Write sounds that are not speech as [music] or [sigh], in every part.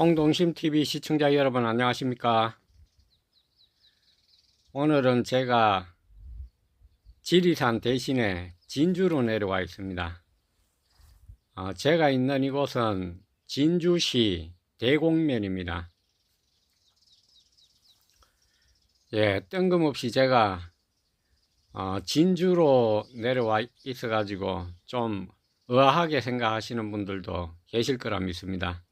홍동심TV 시청자 여러분 안녕하십니까? 오늘은 제가 지리산 대신에 진주로 내려와 있습니다. 어, 제가 있는 이곳은 진주시 대곡면입니다. 예 뜬금없이 제가 어, 진주로 내려와 있어 가지고 좀 의아하게 생각하시는 분들도 계실 거라 믿습니다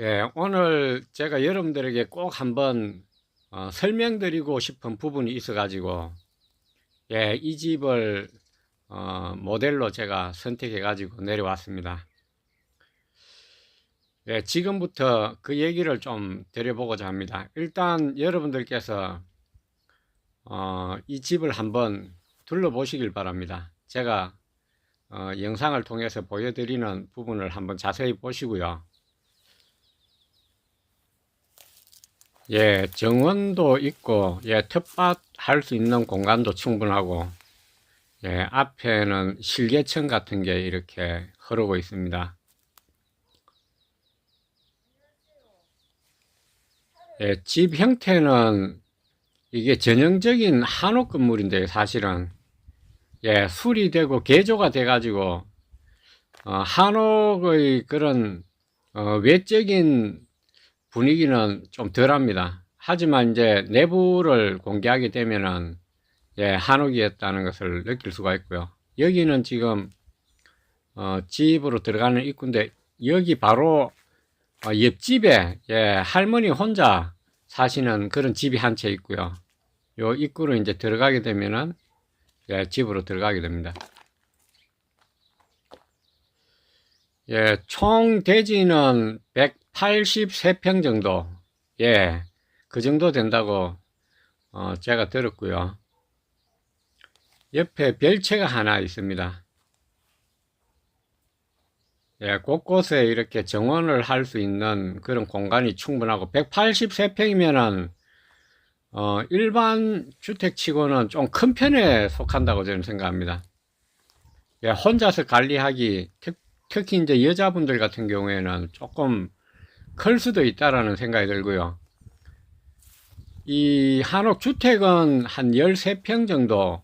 예, 오늘 제가 여러분들에게 꼭 한번 어, 설명드리고 싶은 부분이 있어가지고, 예, 이 집을 어, 모델로 제가 선택해가지고 내려왔습니다. 예, 지금부터 그 얘기를 좀 드려보고자 합니다. 일단 여러분들께서 어, 이 집을 한번 둘러보시길 바랍니다. 제가 어, 영상을 통해서 보여드리는 부분을 한번 자세히 보시고요. 예, 정원도 있고, 예, 텃밭 할 수 있는 공간도 충분하고, 예, 앞에는 실개천 같은 게 이렇게 흐르고 있습니다. 예, 집 형태는 이게 전형적인 한옥 건물인데 사실은 예, 수리되고 개조가 돼가지고 어, 한옥의 그런 어, 외적인 분위기는 좀 덜합니다. 하지만 이제 내부를 공개하게 되면은 예, 한옥이었다는 것을 느낄 수가 있고요. 여기는 지금 어, 집으로 들어가는 입구인데 여기 바로 어, 옆집에 예, 할머니 혼자 사시는 그런 집이 한 채 있고요. 요 입구로 이제 들어가게 되면은 예, 집으로 들어가게 됩니다. 예, 총 대지는 183평 정도, 예, 그 정도 된다고, 어, 제가 들었고요. 옆에 별채가 하나 있습니다. 예, 곳곳에 이렇게 정원을 할 수 있는 그런 공간이 충분하고, 183평이면은, 어, 일반 주택치고는 좀 큰 편에 속한다고 저는 생각합니다. 예, 혼자서 관리하기, 특, 특히 이제 여자분들 같은 경우에는 조금 클 수도 있다라는 생각이 들고요. 이 한옥 주택은 한 13평 정도,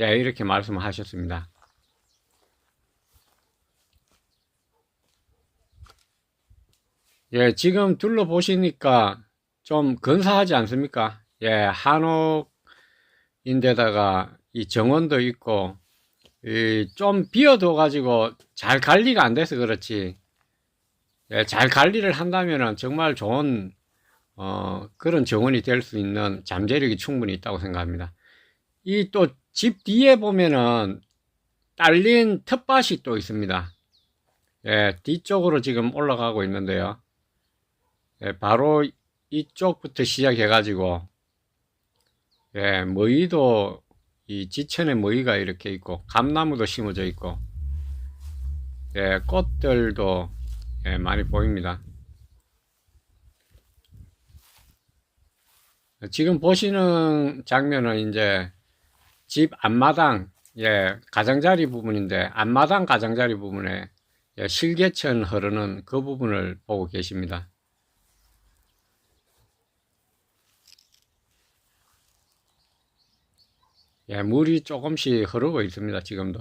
예, 이렇게 말씀하셨습니다. 예, 지금 둘러보시니까 좀 근사하지 않습니까? 예, 한옥인데다가 이 정원도 있고, 이 좀 비어둬 가지고 잘 관리가 안 돼서 그렇지 예, 잘 관리를 한다면은 정말 좋은 어, 그런 정원이 될 수 있는 잠재력이 충분히 있다고 생각합니다. 이 또 집 뒤에 보면은 딸린 텃밭이 또 있습니다. 예, 뒤쪽으로 지금 올라가고 있는데요. 예, 바로 이쪽부터 시작해 가지고 예, 머위도 이 지천에 머위가 이렇게 있고 감나무도 심어져 있고 예, 꽃들도 예, 많이 보입니다. 지금 보시는 장면은 이제 집 앞마당, 예, 가장자리 부분인데 앞마당 가장자리 부분에 예, 실개천 흐르는 그 부분을 보고 계십니다. 예, 물이 조금씩 흐르고 있습니다. 지금도.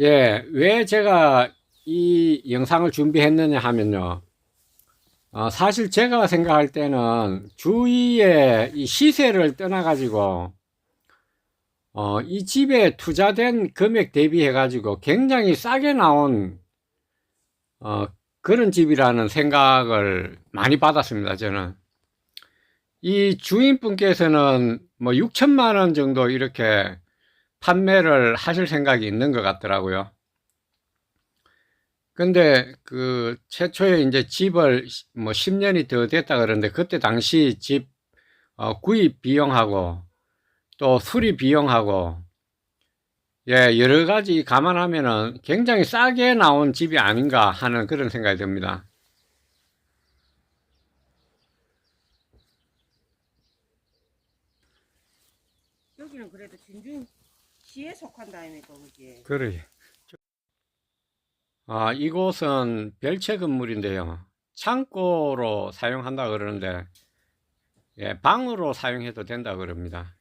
예, 왜 제가 이 영상을 준비했느냐 하면요. 어, 사실 제가 생각할 때는 주위에 이 시세를 떠나가지고, 어, 이 집에 투자된 금액 대비해가지고 굉장히 싸게 나온, 어, 그런 집이라는 생각을 많이 받았습니다, 저는. 이 주인분께서는 뭐 6천만 원 정도 이렇게 판매를 하실 생각이 있는 것 같더라고요. 근데 그 최초에 이제 집을 뭐 10년이 더 됐다 그러는데 그때 당시 집 어, 구입 비용하고 또 수리 비용하고 예, 여러 가지 감안하면은 굉장히 싸게 나온 집이 아닌가 하는 그런 생각이 듭니다. 여기는 그래도 진주 시에 속한다니까 그게. 그래. 아, 이곳은 별채 건물인데요. 창고로 사용한다 그러는데, 예, 방으로 사용해도 된다 그럽니다.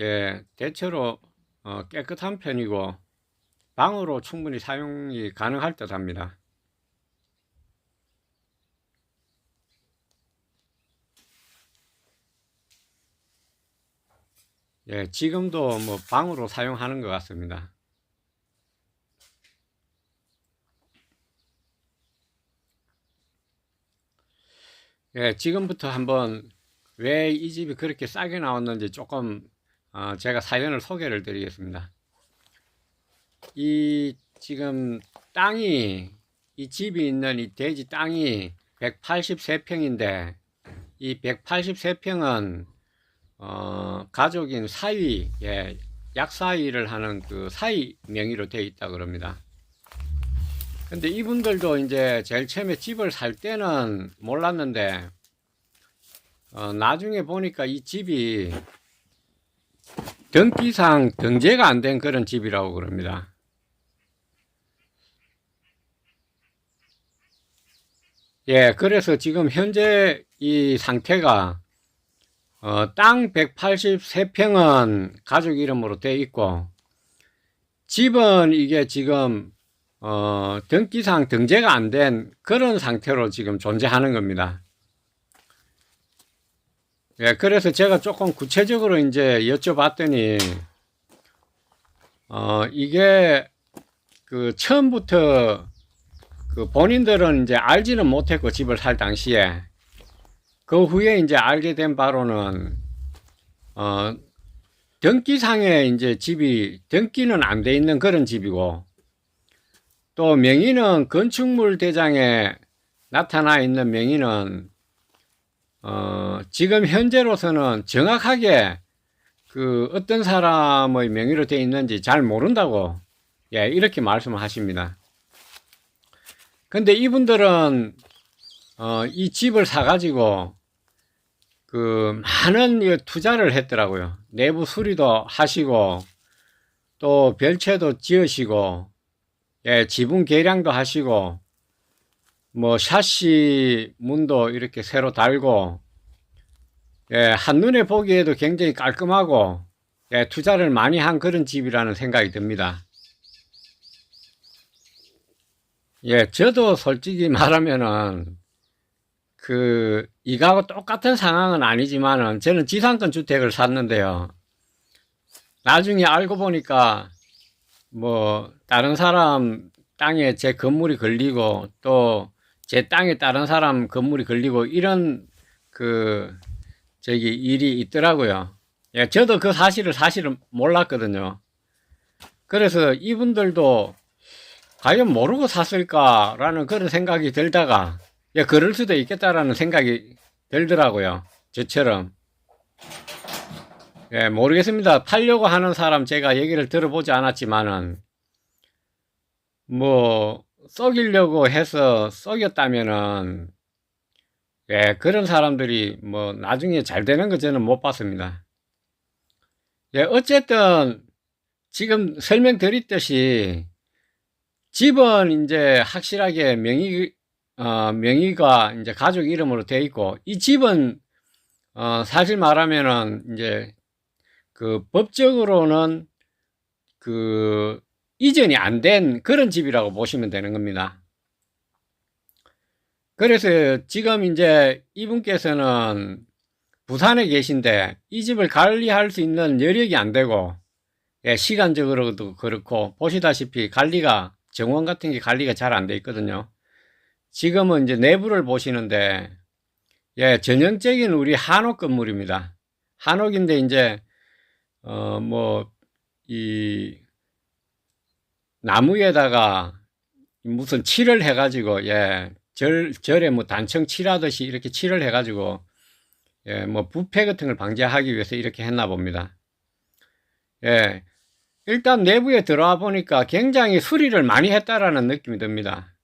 예, 대체로 어, 깨끗한 편이고, 방으로 충분히 사용이 가능할 듯 합니다. 예, 지금도 뭐 방으로 사용하는 것 같습니다. 예, 지금부터 한번 왜 이 집이 그렇게 싸게 나왔는지 조금 어, 제가 사연을 소개를 드리겠습니다. 이 지금 땅이 이 집이 있는 이 대지 땅이 183평인데 이 183평은 어, 가족인 사위, 예, 약사위를 하는 그 사위 명의로 되어 있다 그럽니다. 근데 이분들도 이제 제일 처음에 집을 살 때는 몰랐는데, 어, 나중에 보니까 이 집이 등기상 등재가 안 된 그런 집이라고 그럽니다. 예, 그래서 지금 현재 이 상태가 어, 땅 183평은 가족 이름으로 돼 있고, 집은 이게 지금, 어, 등기상 등재가 안 된 그런 상태로 지금 존재하는 겁니다. 예, 그래서 제가 조금 구체적으로 이제 여쭤봤더니, 어, 이게 그 처음부터 그 본인들은 이제 알지는 못했고, 집을 살 당시에. 그 후에 이제 알게 된 바로는 어 등기상에 이제 집이 등기는 안 돼 있는 그런 집이고 또 명의는 건축물 대장에 나타나 있는 명의는 어 지금 현재로서는 정확하게 그 어떤 사람의 명의로 돼 있는지 잘 모른다고 예 이렇게 말씀을 하십니다. 근데 이분들은 어, 이 집을 사가지고 그 많은 이 투자를 했더라고요. 내부 수리도 하시고 또 별채도 지으시고 예, 지붕 개량도 하시고 뭐 샤시 문도 이렇게 새로 달고 예, 한눈에 보기에도 굉장히 깔끔하고 예, 투자를 많이 한 그런 집이라는 생각이 듭니다. 예, 저도 솔직히 [laughs] 말하면은 그 이거하고 똑같은 상황은 아니지만은 저는 지상권 주택을 샀는데요. 나중에 알고 보니까 뭐 다른 사람 땅에 제 건물이 걸리고 또 제 땅에 다른 사람 건물이 걸리고 이런 그 저기 일이 있더라고요. 예, 저도 그 사실을 사실은 몰랐거든요. 그래서 이분들도 과연 모르고 샀을까라는 그런 생각이 들다가 야, 그럴 수도 있겠다라는 생각이 들더라고요. 저처럼. 예, 모르겠습니다. 팔려고 하는 사람 제가 얘기를 들어보지 않았지만은, 뭐, 썩이려고 해서 썩였다면은, 예, 그런 사람들이 뭐, 나중에 잘 되는 거 저는 못 봤습니다. 예, 어쨌든, 지금 설명드렸듯이, 집은 이제 확실하게 명의, 어, 명의가 이제 가족 이름으로 돼 있고, 이 집은, 어, 사실 말하면은, 이제, 그, 법적으로는, 그, 이전이 안 된 그런 집이라고 보시면 되는 겁니다. 그래서 지금 이제 이분께서는 부산에 계신데, 이 집을 관리할 수 있는 여력이 안 되고, 예, 시간적으로도 그렇고, 보시다시피 관리가, 정원 같은 게 관리가 잘 안 돼 있거든요. 지금은 이제 내부를 보시는데, 예, 전형적인 우리 한옥 건물입니다. 한옥인데 이제, 어, 뭐, 이, 나무에다가 무슨 칠을 해 가지고, 예, 절, 절에 뭐 단청 칠하듯이 이렇게 칠을 해 가지고, 예, 뭐 부패 같은 걸 방지하기 위해서 이렇게 했나 봅니다. 예, 일단 내부에 들어와 보니까 굉장히 수리를 많이 했다라는 느낌이 듭니다.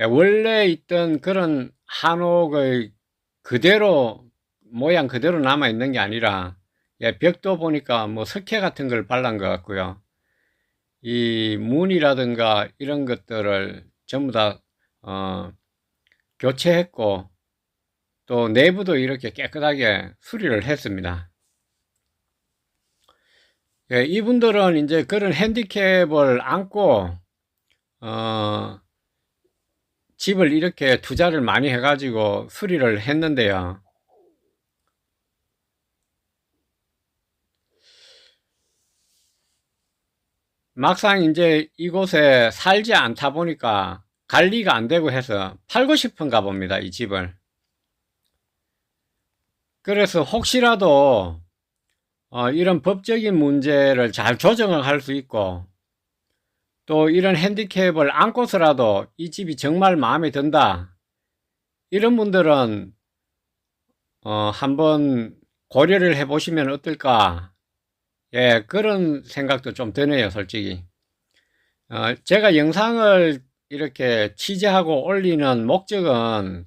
예, 원래 있던 그런 한옥의 그대로 모양 그대로 남아 있는 게 아니라 예, 벽도 보니까 뭐 석회 같은 걸 발란 것 같고요. 이 문이라든가 이런 것들을 전부 다 어, 교체했고 또 내부도 이렇게 깨끗하게 수리를 했습니다. 예, 이분들은 이제 그런 핸디캡을 안고 어, 집을 이렇게 투자를 많이 해가지고 수리를 했는데요. 막상 이제 이곳에 살지 않다 보니까 관리가 안 되고 해서 팔고 싶은가 봅니다, 이 집을. 그래서 혹시라도 어, 이런 법적인 문제를 잘 조정을 할 수 있고 또 이런 핸디캡을 안고서라도 이 집이 정말 마음에 든다. 이런 분들은 어, 한번 고려를 해 보시면 어떨까? 예, 그런 생각도 좀 드네요, 솔직히. 어, 제가 영상을 이렇게 취재하고 올리는 목적은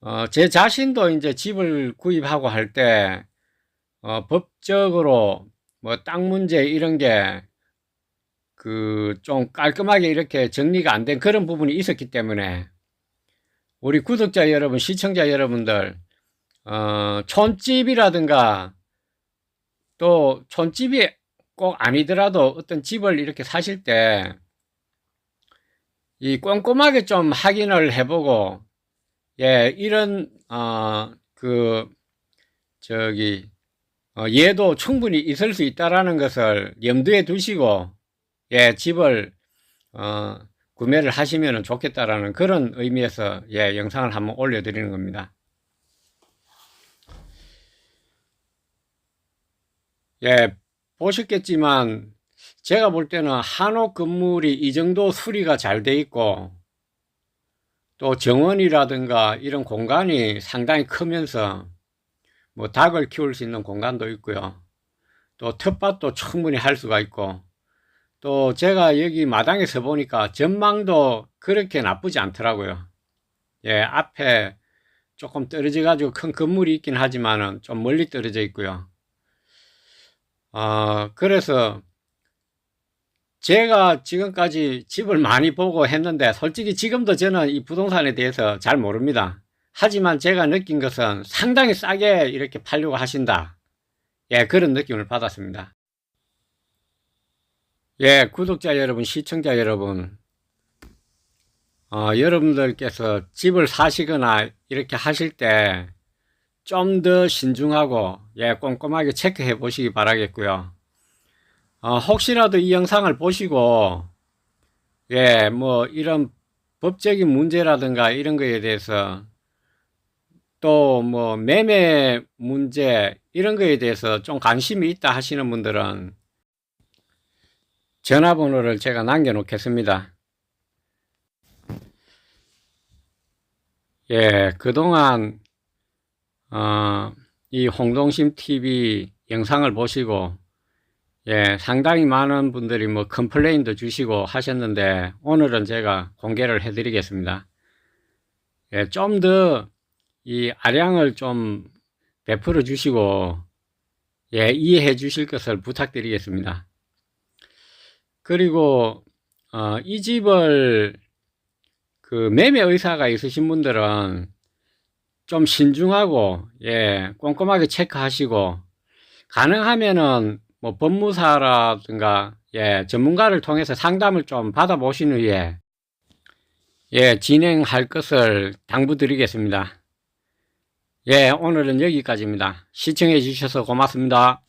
어, 제 자신도 이제 집을 구입하고 할 때, 어, 법적으로 뭐 땅 문제 이런 게 그 좀 깔끔하게 이렇게 정리가 안 된 그런 부분이 있었기 때문에 우리 구독자 여러분, 시청자 여러분들, 어, 촌집이라든가 또 촌집이 꼭 아니더라도 어떤 집을 이렇게 사실 때 이 꼼꼼하게 좀 확인을 해보고 예 이런 어 그 저기 어, 얘도 충분히 있을 수 있다라는 것을 염두에 두시고 예 집을 어 구매를 하시면 좋겠다라는 그런 의미에서 예 영상을 한번 올려드리는 겁니다. 예, 보셨겠지만 제가 볼 때는 한옥 건물이 이 정도 수리가 잘 돼 있고 또 정원이라든가 이런 공간이 상당히 크면서 뭐 닭을 키울 수 있는 공간도 있고요. 또 텃밭도 충분히 할 수가 있고 또 제가 여기 마당에 서 보니까 전망도 그렇게 나쁘지 않더라고요. 예, 앞에 조금 떨어져 가지고 큰 건물이 있긴 하지만은 좀 멀리 떨어져 있고요. 어, 그래서 제가 지금까지 집을 많이 보고 했는데 솔직히 지금도 저는 이 부동산에 대해서 잘 모릅니다. 하지만 제가 느낀 것은 상당히 싸게 이렇게 팔려고 하신다. 예, 그런 느낌을 받았습니다. 예, 구독자 여러분, 시청자 여러분, 어, 여러분들께서 집을 사시거나 이렇게 하실 때 좀 더 신중하고 예, 꼼꼼하게 체크해 보시기 바라겠고요. 어, 혹시라도 이 영상을 보시고 예, 뭐 이런 법적인 문제라든가 이런 거에 대해서 또 뭐 매매 문제 이런 거에 대해서 좀 관심이 있다 하시는 분들은 전화번호를 제가 남겨 놓겠습니다. 예, 그동안 어, 이 홍동심 TV 영상을 보시고 예, 상당히 많은 분들이 뭐 컴플레인도 주시고 하셨는데 오늘은 제가 공개를 해 드리겠습니다. 예, 좀 더 이 아량을 좀 베풀어 주시고 예, 이해해 주실 것을 부탁드리겠습니다. 그리고 어, 이 집을 그 매매 의사가 있으신 분들은 좀 신중하고 예, 꼼꼼하게 체크하시고 가능하면은 뭐 법무사라든가 예, 전문가를 통해서 상담을 좀 받아보신 후에 예, 진행할 것을 당부드리겠습니다. 예, 오늘은 여기까지입니다. 시청해 주셔서 고맙습니다.